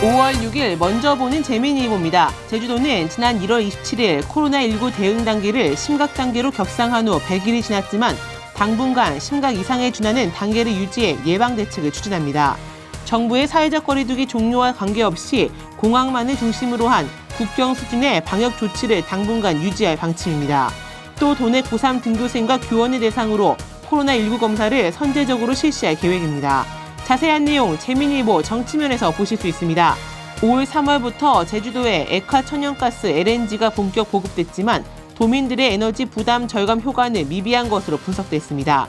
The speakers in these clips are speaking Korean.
5월 6일 먼저 보는 재미니 예보입니다. 제주도는 지난 1월 27일 코로나19 대응 단계를 심각 단계로 격상한 후 100일이 지났지만 당분간 심각 이상에 준하는 단계를 유지해 예방 대책을 추진합니다. 정부의 사회적 거리두기 종료와 관계없이 공항만을 중심으로 한 국경 수준의 방역 조치를 당분간 유지할 방침입니다. 또 도내 고3 등교생과 교원을 대상으로 코로나19 검사를 선제적으로 실시할 계획입니다. 자세한 내용 재미니보 정치면에서 보실 수 있습니다. 올 3월부터 제주도에 액화 천연가스 LNG가 본격 보급됐지만 도민들의 에너지 부담 절감 효과는 미비한 것으로 분석됐습니다.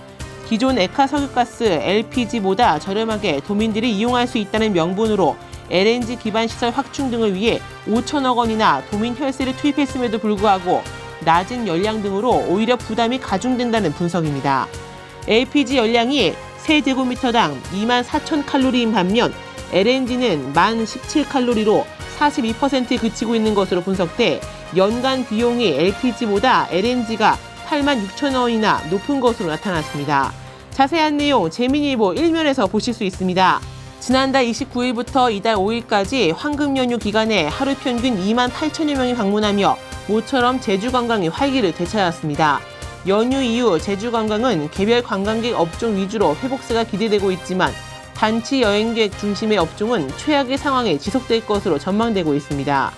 기존 액화 석유가스 LPG보다 저렴하게 도민들이 이용할 수 있다는 명분으로 LNG 기반 시설 확충 등을 위해 5천억 원이나 도민 혈세를 투입했음에도 불구하고 낮은 열량 등으로 오히려 부담이 가중된다는 분석입니다. LPG 열량이 세제곱미터당 2만 4천 칼로리인 반면 LNG는 1만 17칼로리로 42%에 그치고 있는 것으로 분석돼 연간 비용이 LPG보다 LNG가 8만 6천 원이나 높은 것으로 나타났습니다. 자세한 내용 재미니보 1면에서 보실 수 있습니다. 지난달 29일부터 이달 5일까지 황금 연휴 기간에 하루 평균 2만 8천여 명이 방문하며 모처럼 제주 관광이 활기를 되찾았습니다. 연휴 이후 제주 관광은 개별 관광객 업종 위주로 회복세가 기대되고 있지만 단체 여행객 중심의 업종은 최악의 상황에 지속될 것으로 전망되고 있습니다.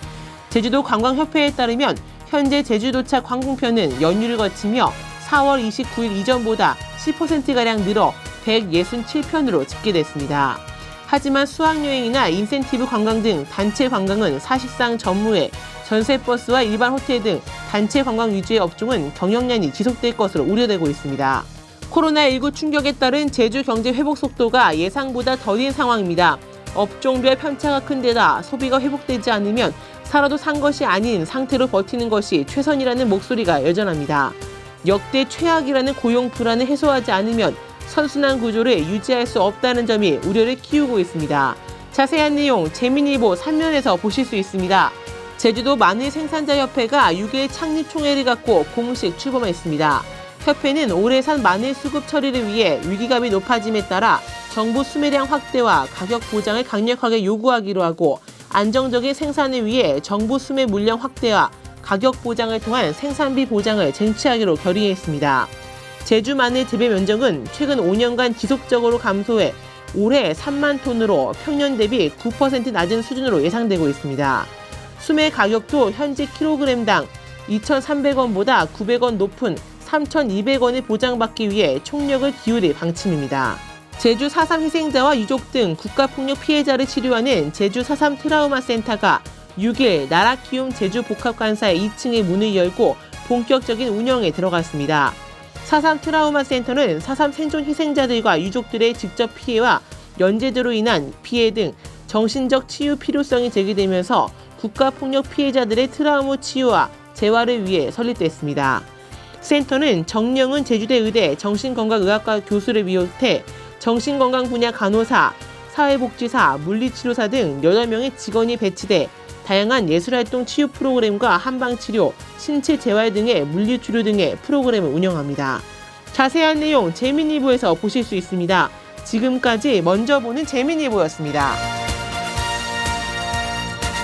제주도 관광협회에 따르면 현재 제주도착 항공편은 연휴를 거치며 4월 29일 이전보다 10%가량 늘어 167편으로 집계됐습니다. 하지만 수학여행이나 인센티브 관광 등 단체 관광은 사실상 전무해 전세버스와 일반 호텔 등 단체 관광 위주의 업종은 경영난이 지속될 것으로 우려되고 있습니다. 코로나19 충격에 따른 제주 경제 회복 속도가 예상보다 더딘 상황입니다. 업종별 편차가 큰 데다 소비가 회복되지 않으면 살아도 산 것이 아닌 상태로 버티는 것이 최선이라는 목소리가 여전합니다. 역대 최악이라는 고용 불안을 해소하지 않으면 선순환 구조를 유지할 수 없다는 점이 우려를 키우고 있습니다. 자세한 내용 재미니보 3면에서 보실 수 있습니다. 제주도 마늘 생산자 협회가 6일 창립 총회를 갖고 공식 출범했습니다. 협회는 올해 산 마늘 수급 처리를 위해 위기감이 높아짐에 따라 정부 수매량 확대와 가격 보장을 강력하게 요구하기로 하고 안정적인 생산을 위해 정부 수매 물량 확대와 가격 보장을 통한 생산비 보장을 쟁취하기로 결의했습니다. 제주 마늘 재배 면적은 최근 5년간 지속적으로 감소해 올해 3만 톤으로 평년 대비 9% 낮은 수준으로 예상되고 있습니다. 수매 가격도 현재 킬로그램당 2,300원보다 900원 높은 3,200원을 보장받기 위해 총력을 기울일 방침입니다. 제주 4.3 희생자와 유족 등 국가폭력 피해자를 치료하는 제주 4.3 트라우마 센터가 6일 나라키움 제주 복합관사의 2층의 문을 열고 본격적인 운영에 들어갔습니다. 4.3 트라우마 센터는 4.3 생존 희생자들과 유족들의 직접 피해와 연재대로 인한 피해 등 정신적 치유 필요성이 제기되면서 국가폭력 피해자들의 트라우마 치유와 재활을 위해 설립됐습니다. 센터는 정영은 제주대 의대 정신건강의학과 교수를 비롯해 정신건강 분야 간호사, 사회복지사, 물리치료사 등 8명의 직원이 배치돼 다양한 예술활동 치유 프로그램과 한방치료, 신체 재활 등의 물리치료 등의 프로그램을 운영합니다. 자세한 내용 재미니보에서 보실 수 있습니다. 지금까지 먼저 보는 재미니보였습니다.